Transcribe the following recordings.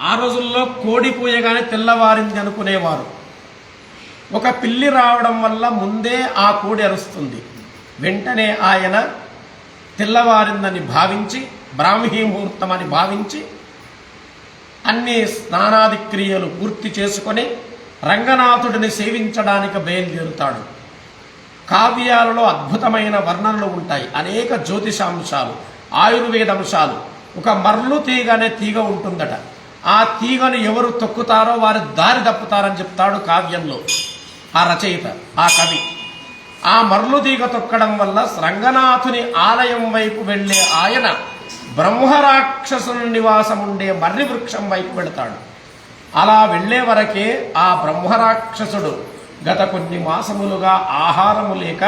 ఆ రోజుల్లో కోడి పూయగానే తెల్లవారింది అనుకునేవారు. ఒక పిల్లి రావడం వల్ల ముందే ఆ కోడి అరుస్తుంది. వెంటనే ఆయన తెల్లవారిందని భావించి బ్రాహ్మీ ముహూర్తం అని భావించి అన్ని స్నానాది క్రియలు పూర్తి చేసుకొని రంగనాథుడిని సేవించడానికి బయలుదేరుతాడు. కావ్యాలలో అద్భుతమైన వర్ణనలు ఉంటాయి. అనేక జ్యోతిషాంశాలు ఆయుర్వేద అంశాలు ఒక మర్లు తీగ అనే తీగ ఉంటుందట. ఆ తీగను ఎవరు తొక్కుతారో వారు దారి తప్పుతారని చెప్తాడు కావ్యంలో. ఆ రచయిత ఆ కవి. ఆ మర్లు తీగ తొక్కడం వల్ల రంగనాథుని ఆలయం వైపు వెళ్ళే ఆయన బ్రహ్మరాక్షసుని నివాసం ఉండే మర్రి వృక్షం వైపు వెళతాడు. అలా వెళ్ళే వరకే ఆ బ్రహ్మరాక్షసుడు గత కొన్ని మాసములుగా ఆహారము లేక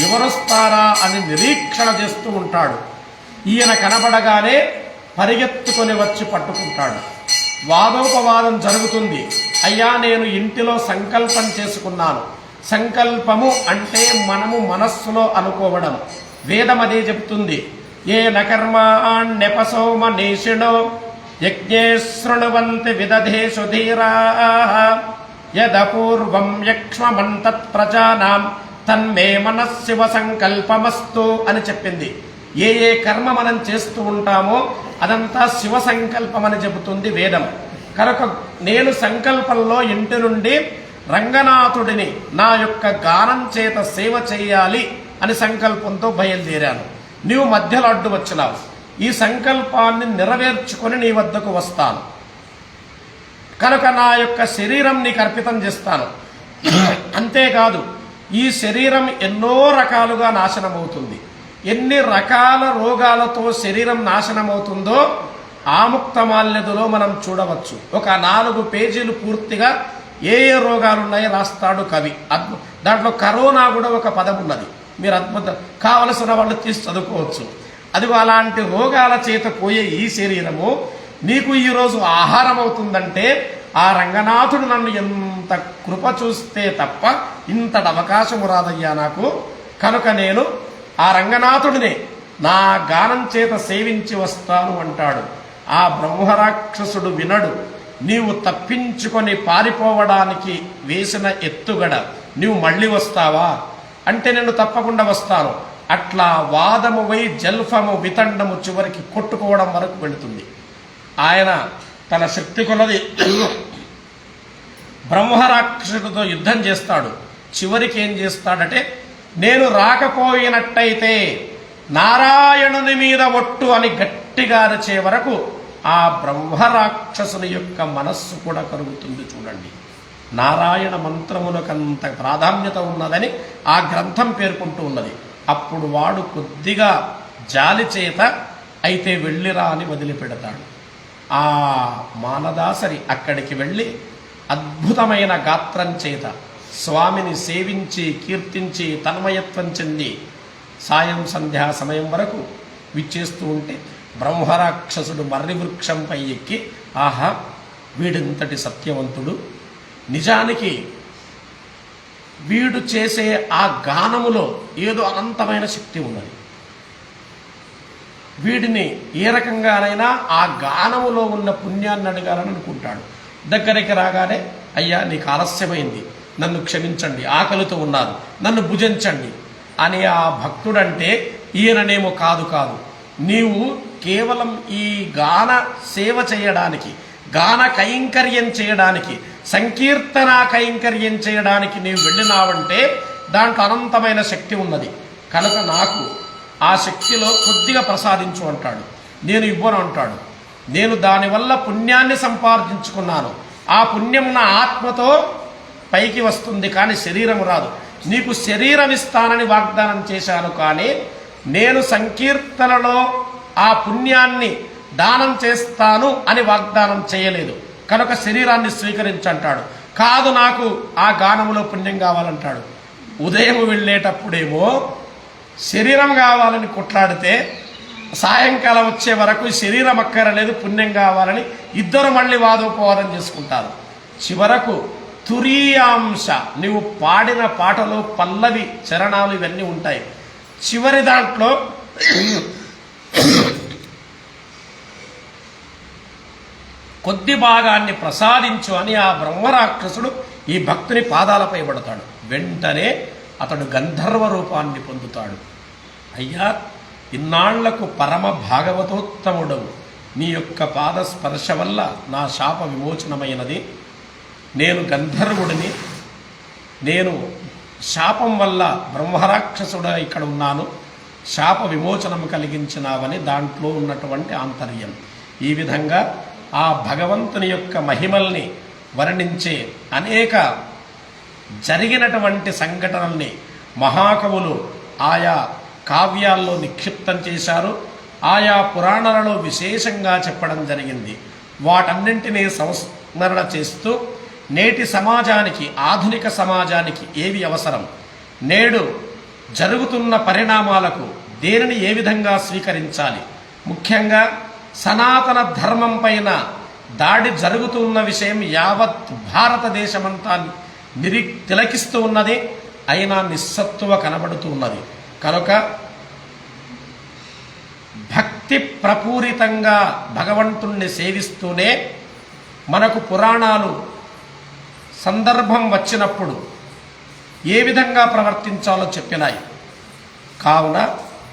ఎవరొస్తారా అని నిరీక్షణ చేస్తూ ఉంటాడు. ఈయన కనబడగానే పరిగెత్తుకొని వచ్చి పట్టుకుంటాడు. వాదోపవాదం జరుగుతుంది. అయ్యా నేను ఇంటిలో సంకల్పం చేసుకున్నాను. సంకల్పము అంటే మనము మనస్సులో అనుకోవడం. వేదం అదే చెప్తుంది ఏ నకర్మాణ్యపసోమ నేషిణో యజ్ఞే శృణువంతి విదధేషు ధీరా యదపూర్వం యక్ష్మమంతత్ ప్రజానాం. తన్మే మనశివ సంకల్పమస్తు అని చెప్పింది. ఏ ఏ కర్మ మనం చేస్తూ ఉంటామో అదంతా శివ సంకల్పం అని చెబుతుంది వేదం. కనుక నేను సంకల్పంలో ఇంటి నుండి రంగనాథుడిని నా యొక్క గానం చేత సేవ చేయాలి అని సంకల్పంతో బయలుదేరాను. నీవు మధ్యలో అడ్డు వచ్చినావు. ఈ సంకల్పాన్ని నెరవేర్చుకొని నీ వద్దకు వస్తాను. కనుక నా యొక్క శరీరం నీకు అర్పితం చేస్తాను. అంతేకాదు ఈ శరీరం ఎన్నో రకాలుగా నాశనమవుతుంది. ఎన్ని రకాల రోగాలతో శరీరం నాశనమవుతుందో ఆముక్తమాల్యదలో మనం చూడవచ్చు. ఒక నాలుగు పేజీలు పూర్తిగా ఏ ఏ రోగాలు ఉన్నాయో రాస్తాడు కవి. అద్భుత దాంట్లో కరోనా కూడా ఒక పదం ఉన్నది. మీరు అద్భుత కావలసిన వాళ్ళు తీసి చదువుకోవచ్చు. అది అలాంటి రోగాల చేత పోయే ఈ శరీరము నీకు ఈరోజు ఆహారం అవుతుందంటే ఆ రంగనాథుడు నన్ను ఎంత కృప చూస్తే తప్ప ఇంతటి అవకాశము రాదయ్యా నాకు. కనుక నేను ఆ రంగనాథుడిని నా గానం చేత సేవించి వస్తాను అంటాడు. ఆ బ్రహ్మరాక్షసుడు వినడు. నీవు తప్పించుకొని పారిపోవడానికి వేసిన ఎత్తుగడ నీవు మళ్ళీ వస్తావా? అంటే నేను తప్పకుండా వస్తాను. అట్లా వాదము వై జల్ఫము వితండము చివరికి కొట్టుకోవడం వరకు వెళుతుంది. ఆయన తన శక్తి కొలది బ్రహ్మరాక్షసుడితో యుద్ధం చేస్తాడు. చివరికి ఏం చేస్తాడంటే నేను రాకపోయినట్టయితే నారాయణుని మీద ఒట్టు అని గట్టిగా అరిచే వరకు ఆ బ్రహ్మరాక్షసుని యొక్క మనస్సు కూడా కరుగుతుంది చూడండి. నారాయణ మంత్రమునకంత ప్రాధాన్యత ఉన్నదని ఆ గ్రంథం పేర్కొంటూ ఉన్నది. అప్పుడు వాడు కొద్దిగా జాలి చేత అయితే వెళ్ళిరా అని వదిలిపెడతాడు. ఆ మానదాసరి అక్కడికి వెళ్ళి అద్భుతమైన గాత్రం చేత స్వామిని సేవించి కీర్తించి తన్మయత్వం చెంది సాయం సంధ్యా సమయం వరకు విచ్చేస్తూ ఉంటే బ్రహ్మరాక్షసుడు మర్రి వృక్షంపై ఎక్కి ఆహా వీడింతటి సత్యవంతుడు. నిజానికి వీడు చేసే ఆ గానములో ఏదో అనంతమైన శక్తి ఉన్నది. వీడిని ఏ రకంగానైనా ఆ గానములో ఉన్న పుణ్యాన్ని అడగాలని అనుకుంటాడు. దగ్గరికి రాగానే అయ్యా నీకు ఆలస్యమైంది. నన్ను క్షమించండి ఆకలితో ఉన్నాను నన్ను భుజించండి. అని ఆ భక్తుడంటే ఈయననేమో కాదు కాదు. నీవు కేవలం ఈ గాన సేవ చేయడానికి గాన కైంకర్యం చేయడానికి సంకీర్తన కైంకర్యం చేయడానికి నీవు వెళ్ళినావంటే దాంట్లో అనంతమైన శక్తి ఉన్నది. కనుక నాకు ఆ శక్తిలో కొద్దిగా ప్రసాదించు అంటాడు. నేను ఇవ్వను అంటాడు. నేను దానివల్ల పుణ్యాన్ని సంపాదించుకున్నాను. ఆ పుణ్యం నా ఆత్మతో పైకి వస్తుంది కానీ శరీరం రాదు. నీకు శరీరం ఇస్తానని వాగ్దానం చేశాను కానీ నేను సంకీర్తనలో ఆ పుణ్యాన్ని దానం చేస్తాను అని వాగ్దానం చేయలేదు. కనుక శరీరాన్ని స్వీకరించంటాడు. కాదు నాకు ఆ గానములో పుణ్యం కావాలంటాడు. ఉదయం వెళ్ళేటప్పుడేమో శరీరం కావాలని కొట్లాడితే సాయంకాలం వచ్చే వరకు శరీరం అక్కరలేదు పుణ్యం కావాలని ఇద్దరు మళ్ళీ వాదోపవాదం చేసుకుంటారు. చివరకు తురీయాంశ. నీవు పాడిన పాటలు పల్లవి చరణాలు ఇవన్నీ ఉంటాయి. చివరి దాంట్లో కొద్ది భాగాన్ని ప్రసాదించు అని ఆ బ్రహ్మరాక్షసుడు ఈ భక్తుని పాదాలపై పడతాడు. వెంటనే అతడు గంధర్వ రూపాన్ని పొందుతాడు. అయ్యా ఇన్నాళ్ళకు పరమ భాగవతోత్తముడవు. నీ యొక్క పాద స్పర్శ వల్ల నా శాప విమోచనమైనది. నేను గంధర్వుడిని నేను శాపం వల్ల బ్రహ్మరాక్షసుడు ఇక్కడ ఉన్నాను శాప విమోచనం కలిగించినావని దాంట్లో ఉన్నటువంటి ఆంతర్యం. ఈ విధంగా ఆ భగవంతుని యొక్క మహిమల్ని వర్ణించే అనేక జరిగినటువంటి సంఘటనల్ని మహాకవులు ఆయా కావ్యాల్లో నిక్షిప్తం చేశారు. ఆయా పురాణాలలో విశేషంగా చెప్పడం జరిగింది. వాటన్నింటినీ సంస్మరణ చేస్తూ నేటి సమాజానికి ఆధునిక సమాజానికి ఏవి అవసరం? నేడు జరుగుతున్న పరిణామాలకు దేనిని ఏ విధంగా స్వీకరించాలి? ముఖ్యంగా సనాతన ధర్మం పైన దాడి జరుగుతున్న విషయం యావత్ భారతదేశమంతా నిరి తిలకిస్తూ ఉన్నది. అయినా నిస్సత్తువ కనబడుతూ ఉన్నది. కనుక భక్తి ప్రపూరితంగా భగవంతుణ్ణి సేవిస్తూనే మనకు పురాణాలు సందర్భం వచ్చినప్పుడు ఏ విధంగా ప్రవర్తించాలో చెప్పినాయి. కావున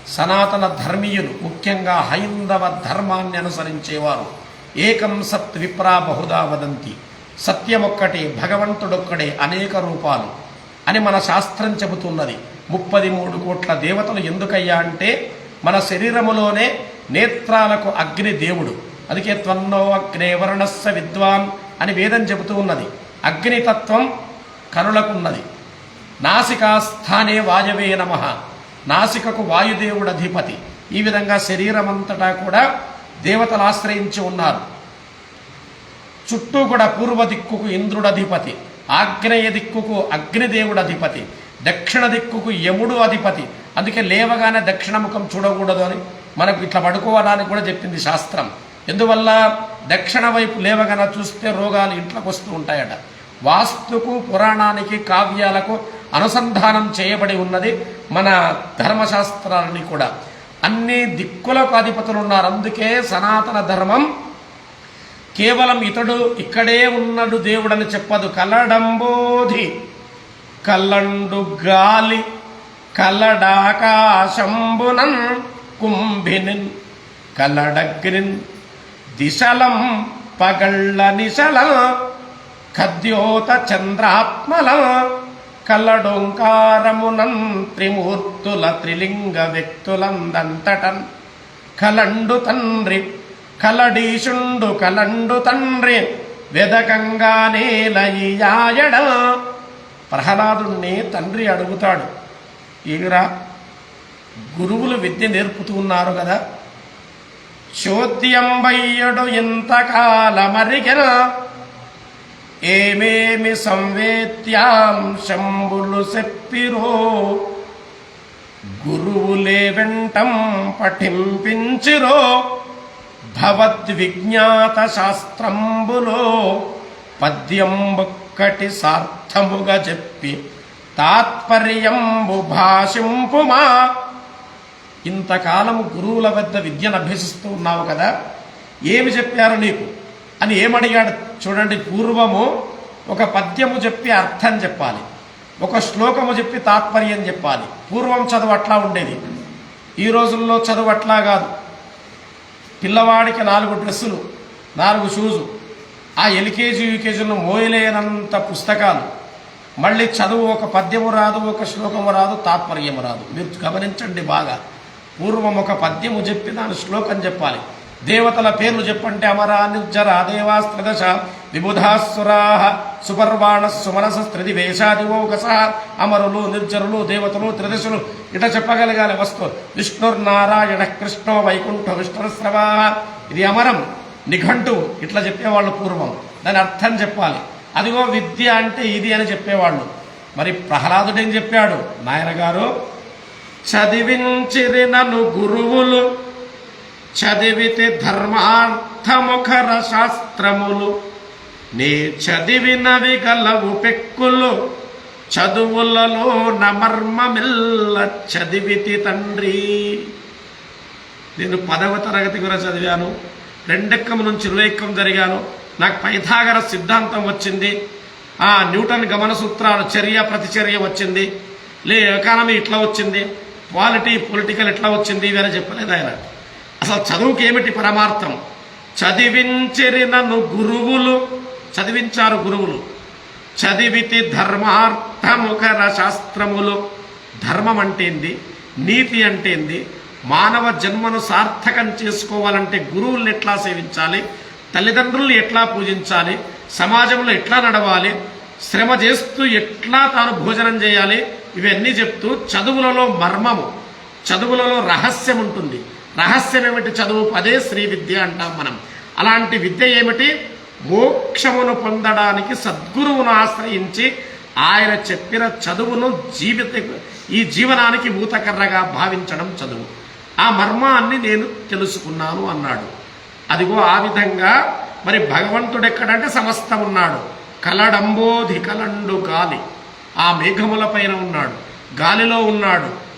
సనాతన ధర్మీయులు ముఖ్యంగా హైందవ ధర్మాన్ని అనుసరించేవారు ఏకం సత్ విప్రా బహుదా వదంతి. సత్యమొక్కటే భగవంతుడొక్కడే అనేక రూపాలు అని మన శాస్త్రం చెబుతున్నది. ముప్పది మూడు కోట్ల దేవతలు ఎందుకయ్యా అంటే మన శరీరములోనే నేత్రాలకు అగ్ని దేవుడు. అందుకే త్వన్నో అగ్నే వర్ణస్స విద్వాన్ అని వేదం చెబుతూ ఉన్నది. అగ్నితత్వం కనులకున్నది నాసికాస్థానే వాయవే నమ. నాసికకు వాయుదేవుడు అధిపతి ఈ విధంగా శరీరమంతటా కూడా దేవతలు ఆశ్రయించి ఉన్నారు. చుట్టూ కూడా పూర్వ దిక్కుకు ఇంద్రుడధిపతి. ఆగ్నేయ దిక్కుకు అగ్నిదేవుడు అధిపతి దక్షిణ దిక్కుకు యముడు అధిపతి. అందుకే లేవగానే దక్షిణముఖం చూడకూడదు అని మనకు ఇట్లా పడుకోవడానికి కూడా చెప్పింది శాస్త్రం. ఎందువల్ల? దక్షిణ వైపు లేవగానే చూస్తే రోగాలు ఇంట్లోకి వస్తూ ఉంటాయట. వాస్తుకు పురాణానికి కావ్యాలకు అనుసంధానం చేయబడి ఉన్నది మన ధర్మశాస్త్రాలని కూడా. అన్ని దిక్కులకు అధిపతులు ఉన్నారు. అందుకే సనాతన ధర్మం కేవలం ఇతడు ఇక్కడే ఉన్నాడు దేవుడని చెప్పదు. కలడంబోధి కల్లండు గాలి కల్లడాకాశంబునన్ కుంభినిన్ కలడగ్రిన్ దిశలం పగళ్ళ నిశల ఖద్యోత చంద్రాత్మల కలడోంకారమునం త్రిమూర్తుల త్రిలింగ వ్యక్తులందంతటన్ కలండు తండ్రి కలడీషుండు కలండు తండ్రి వెదకంగా నేలయ్యాయడ ప్రహ్లాదుణ్ణి తండ్రి అడుగుతాడు. ఏమిరా గురువులు విద్య నేర్పుతూ ఉన్నారు కదా. చోద్యంబయ్యడు ఇంతకాలమరిగిన ఏమేమి సంవేత్యాం శంబులు చెప్పిరో? గురువులే వెంటం పఠింపించిరో? భవద్విజ్ఞాత శాస్త్రంబులో పద్యంబొక్కటి సార్థముగా చెప్పి తాత్పర్యంబు భాషింపుమా? ఇంతకాలం గురువుల వద్ద విద్యను అభ్యసిస్తూ ఉన్నావు కదా ఏమి చెప్పారు నీకు? అని ఏమడిగాడు చూడండి పూర్వము ఒక పద్యము చెప్పి అర్థం చెప్పాలి ఒక శ్లోకము చెప్పి తాత్పర్యం చెప్పాలి. పూర్వం చదువు అట్లా ఉండేది ఈ రోజుల్లో చదువు అట్లా కాదు. పిల్లవాడికి నాలుగు డ్రెస్సులు నాలుగు షూజు ఆ ఎల్కేజీ యూకేజీలో మోయలేనంత పుస్తకాలు. మళ్ళీ చదువు ఒక పద్యము రాదు ఒక శ్లోకము రాదు తాత్పర్యము రాదు. మీరు గమనించండి బాగా. పూర్వం ఒక పద్యము చెప్పి దాని శ్లోకం చెప్పాలి. దేవతల పేర్లు చెప్పంటే అమరా నిర్జర దేవాస్త్రదశ విబుధాసురాహ సుపర్వాణ సుమనస త్రిది వేషాదివోకస అమరులు నిర్జరులు దేవతలు త్రిదశులు. ఇట చెప్పగలగాలి వస్తు. విష్ణుర్నారాయణ కృష్ణో వైకుంఠ విష్ణుస్రవా ఇది అమరం నిఘంటు ఇట్లా చెప్పేవాళ్ళు పూర్వం. దాని అర్థం చెప్పాలి. అదిగో విద్య అంటే ఇది అని చెప్పేవాళ్ళు. మరి ప్రహ్లాదుడు ఏం చెప్పాడు? నాయన గారు చదివించిరి నన్ను గురువులు చదివితే ధర్మార్థముఖర శాస్త్రములు. నీ చదివినవి గలవు పెక్కులు చదువులలో నమర్మమిల్ల చదివితి తండ్రి. నేను పదవ తరగతి కూడా చదివాను రెండెక్కం నుంచి ఇరవైక్కం జరిగాను. నాకు పైథాగర సిద్ధాంతం వచ్చింది ఆ న్యూటన్ గమన సూత్రాలు చర్య ప్రతిచర్య వచ్చింది లే ఎకానమీ ఇట్లా వచ్చింది. క్వాలిటీ పొలిటికల్ ఎట్లా వచ్చింది ఇవన్నీ చెప్పలేదు ఆయన. అసలు చదువుకి ఏమిటి పరమార్థం? చదివించిరి నన్ను గురువులు. చదివించారు గురువులు. చదివితి ధర్మార్థముఖర శాస్త్రములు. ధర్మం అంటేంది నీతి అంటేంది మానవ జన్మను సార్థకం చేసుకోవాలంటే గురువుల్ని ఎట్లా సేవించాలి? తల్లిదండ్రుల్ని ఎట్లా పూజించాలి? సమాజంలో ఎట్లా నడవాలి? శ్రమ చేస్తూ ఎట్లా తాను భోజనం చేయాలి? ఇవన్నీ చెప్తూ చదువులలో మర్మము చదువులలో రహస్యం ఉంటుంది రహస్యం ఏమిటి చదువు? అదే శ్రీ విద్య అంటాం మనం. అలాంటి విద్య ఏమిటి? మోక్షమును పొందడానికి సద్గురువును ఆశ్రయించి ఆయన చెప్పిన చదువును జీవిత ఈ జీవనానికి ఊతకర్రగా భావించడం చదువు. ఆ మర్మాన్ని నేను తెలుసుకున్నాను అన్నాడు. అదిగో ఆ విధంగా మరి భగవంతుడు ఎక్కడంటే సమస్తం ఉన్నాడు కలడంబోధి కలండు గాలి ఆ మేఘముల పైన ఉన్నాడు. గాలిలో ఉన్నాడు.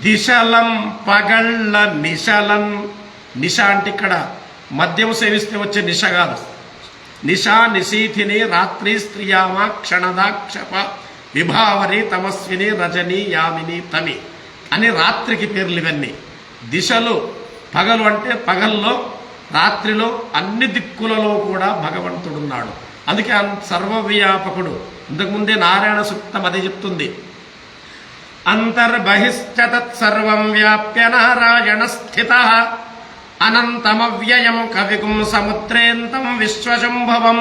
దిశలం పగళ్ళ నిశలం. నిశ అంటే ఇక్కడ మద్యం సేవిస్తే వచ్చే నిశ కాదు. నిశా నిశీథిని రాత్రి స్త్రియామ క్షణదాక్షప విభావరి తమస్విని రజని యామిని తమి అని రాత్రికి పేర్లు ఇవన్నీ. దిశలు పగలు అంటే పగల్లో రాత్రిలో అన్ని దిక్కులలో కూడా భగవంతుడున్నాడు. అందుకే సర్వవ్యాపకుడు. ఇంతకుముందే నారాయణ సూక్తం అది చెప్తుంది. అంతర్బహిశ్చ తత్సర్వం వ్యాప్య నారాయణ స్థిత అనంతమవ్యయం కవికుం సముద్రేంతం విశ్వశంభవం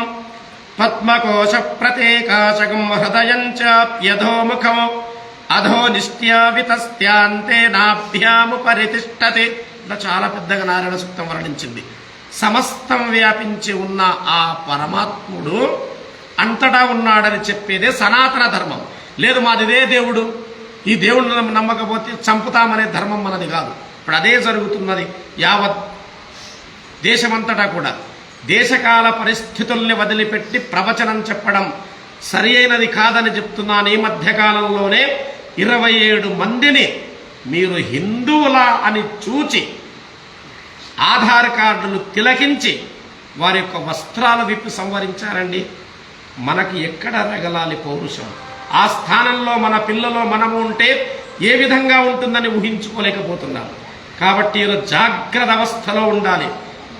పద్మకోశ ప్రతేకాశకం హృదయం చాప్యధోముఖం అధో నిష్ట్యావితస్త్యాంతే నాభ్యాము పరితిష్టతి. ఇలా చాలా పెద్దగా నారాయణ సూక్తం వర్ణించింది. సమస్తం వ్యాపించి ఉన్న ఆ పరమాత్ముడు అంతటా ఉన్నాడని చెప్పేదే సనాతన ధర్మం. లేదు మాదిదే దేవుడు. ఈ దేవుడిని నమ్మకపోతే చంపుతామనే ధర్మం మనది కాదు. ఇప్పుడు అదే జరుగుతున్నది. యావత్ దేశమంతటా కూడా. దేశకాల పరిస్థితుల్ని వదిలిపెట్టి ప్రవచనం చెప్పడం సరి అయినది కాదని చెప్తున్నాను ఈ మధ్యకాలంలోనే ఇరవై ఏడు మందిని మీరు హిందువులా అని చూచి ఆధార్ కార్డులు తిలకించి వారి యొక్క వస్త్రాలు విప్పి సంవరించారండి. మనకి ఎక్కడ రగలాలి పౌరుషం? ఆ స్థానంలో మన పిల్లలో మనము ఉంటే ఏ విధంగా ఉంటుందని ఊహించుకోలేకపోతున్నాము. కాబట్టి ఈరోజు జాగ్రత్త అవస్థలో ఉండాలి.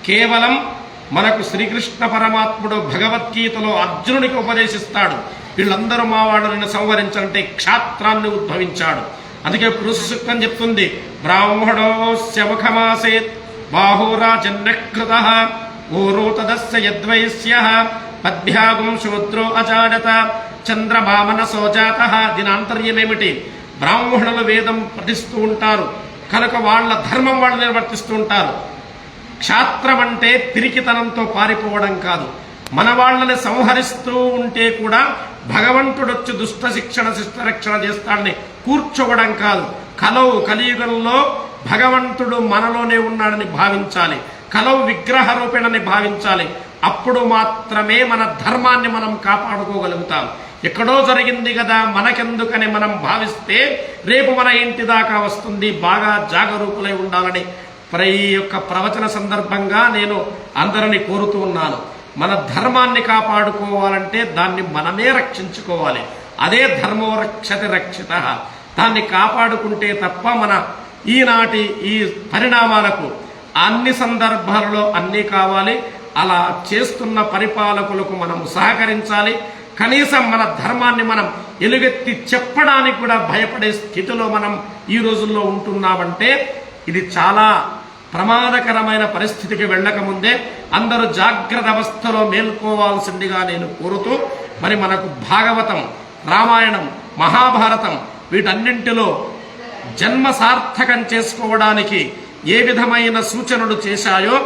కేవలం మనకు శ్రీకృష్ణ పరమాత్ముడు భగవద్గీతలో అర్జునుడికి ఉపదేశిస్తాడు. వీళ్ళందరూ మా వాళ్ళని సంవరించాలంటే క్షాత్రాన్ని ఉద్భవించాడు. అందుకే పురుష సూక్తం చెప్తుంది బ్రాహ్మణోస్య ముఖమాసేత్ బాహోరాజన్యకృత ఊరోతదస్య యద్వైశ్య పద్భ్యాగం శూద్రో అజాడత. చంద్రభామన జాత. దీని బ్రాహ్మణులు వేదం పఠిస్తూ ఉంటారు. కనుక వాళ్ళ ధర్మం వాళ్ళు నిర్వర్తిస్తూ ఉంటారు. క్షాత్రం అంటే పిరికితనంతో పారిపోవడం కాదు. మన వాళ్ళని సంహరిస్తూ ఉంటే కూడా భగవంతుడొచ్చి దుష్ట శిక్షణ శిష్టరక్షణ చేస్తాడని కూర్చోవడం కాదు. కలవు కలియుగంలో భగవంతుడు మనలోనే ఉన్నాడని భావించాలి. కలవు విగ్రహ రూపేణని భావించాలి. అప్పుడు మాత్రమే మన ధర్మాన్ని మనం కాపాడుకోగలుగుతాం. ఎక్కడో జరిగింది కదా మనకెందుకని మనం భావిస్తే రేపు మన ఇంటి దాకా వస్తుంది బాగా జాగరూకులై ఉండాలని. ప్ర ఈ యొక్క ప్రవచన సందర్భంగా నేను అందరిని కోరుతూ ఉన్నాను. మన ధర్మాన్ని కాపాడుకోవాలంటే దాన్ని మనమే రక్షించుకోవాలి. అదే ధర్మో రక్షతి రక్షిత. దాన్ని కాపాడుకుంటే తప్ప మన ఈనాటి ఈ పరిణామాలకు అన్ని సందర్భాలలో అన్నీ కావాలి. అలా చేస్తున్న పరిపాలకులకు మనం సహకరించాలి. కనీసం మన ధర్మాన్ని మనం ఎలుగెత్తి చెప్పడానికి కూడా భయపడే స్థితిలో మనం ఈ రోజుల్లో ఉంటున్నామంటే ఇది చాలా ప్రమాదకరమైన పరిస్థితికి వెళ్ళకముందే అందరూ జాగ్రత్త అవస్థలో మేల్కోవాల్సిందిగా నేను కోరుతూ మరి మనకు భాగవతం రామాయణం మహాభారతం వీటన్నింటిలో జన్మ సార్థకం చేసుకోవడానికి ఏ విధమైన సూచనలు చేశాయో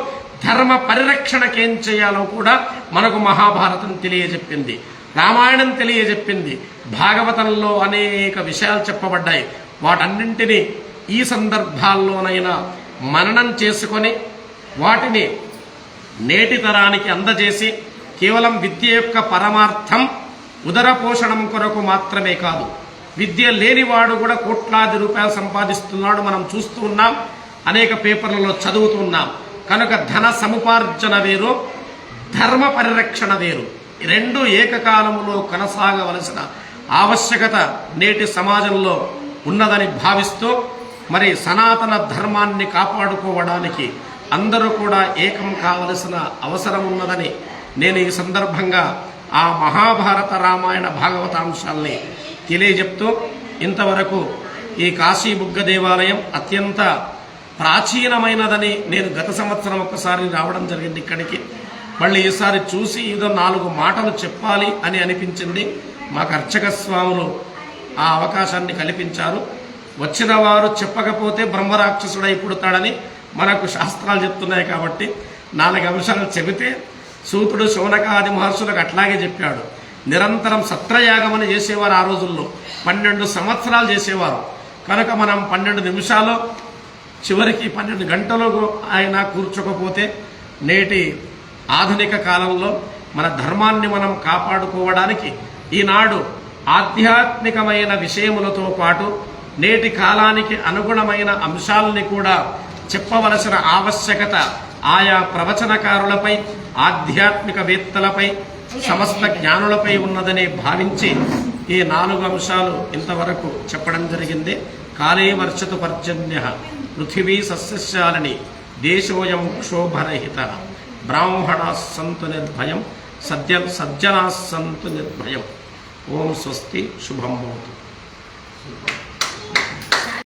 ధర్మ పరిరక్షణకేం చేయాలో కూడా మనకు మహాభారతం తెలియజెప్పింది. రామాయణం తెలియజెప్పింది. భాగవతంలో అనేక విషయాలు చెప్పబడ్డాయి. వాటన్నింటినీ ఈ సందర్భాల్లోనైనా మననం చేసుకొని వాటిని నేటి తరానికి అందజేసి కేవలం విద్య యొక్క పరమార్థం ఉదర పోషణం కొరకు మాత్రమే కాదు విద్య లేనివాడు కూడా కోట్లాది రూపాయలు సంపాదిస్తున్నాడు మనం చూస్తూ ఉన్నాం అనేక పేపర్లలో చదువుతున్నాం కనుక ధన సముపార్జన వేరు ధర్మ పరిరక్షణ వేరు. రెండు ఏకకాలంలో కొనసాగవలసిన ఆవశ్యకత నేటి సమాజంలో ఉన్నదని భావిస్తూ మరి సనాతన ధర్మాన్ని కాపాడుకోవడానికి అందరూ కూడా ఏకం కావలసిన అవసరం ఉన్నదని నేను ఈ సందర్భంగా ఆ మహాభారత రామాయణ భాగవతాంశాల్ని తెలియజెప్తూ ఇంతవరకు ఈ కాశీ బుగ్గ దేవాలయం అత్యంత ప్రాచీనమైనదని నేను గత సంవత్సరం ఒక్కసారి రావడం జరిగింది ఇక్కడికి. మళ్ళీ ఈసారి చూసి ఏదో నాలుగు మాటలు చెప్పాలి అని అనిపించింది. మాకు అర్చక స్వాములు ఆ అవకాశాన్ని కల్పించారు. వచ్చిన వారు చెప్పకపోతే బ్రహ్మరాక్షసుడై పుడతాడని మనకు శాస్త్రాలు చెప్తున్నాయి కాబట్టి నాలుగు అంశాలు చెబితే సూతుడు శౌనకాది మహర్షులకు అట్లాగే చెప్పాడు. నిరంతరం సత్రయాగమని చేసేవారు ఆ రోజుల్లో. పన్నెండు సంవత్సరాలు చేసేవారు. కనుక మనం పన్నెండు నిమిషాలు చివరికి పన్నెండు గంటలకు ఆయన కూర్చోకపోతే నేటి ఆధునిక కాలంలో మన ధర్మాన్ని మనం కాపాడుకోవడానికి ఈనాడు ఆధ్యాత్మికమైన విషయములతో పాటు నేటి కాలానికి అనుగుణమైన అంశాలని కూడా చెప్పవలసిన ఆవశ్యకత ఆయా ప్రవచనకారులపై ఆధ్యాత్మికవేత్తలపై సమస్త జ్ఞానులపై ఉన్నదని భావించి ఈ నాలుగు అంశాలు ఇంతవరకు చెప్పడం జరిగింది. కాలే వర్షతు పర్జన్య. పృథివీ సస్యశాలిని దేశోయం క్షోభరహిత. బ్రాహ్మణా సంతు నిర్భయం సద్య సజ్జనా సంతు నిర్భయం. ఓం స్వస్తి శుభం భవతు.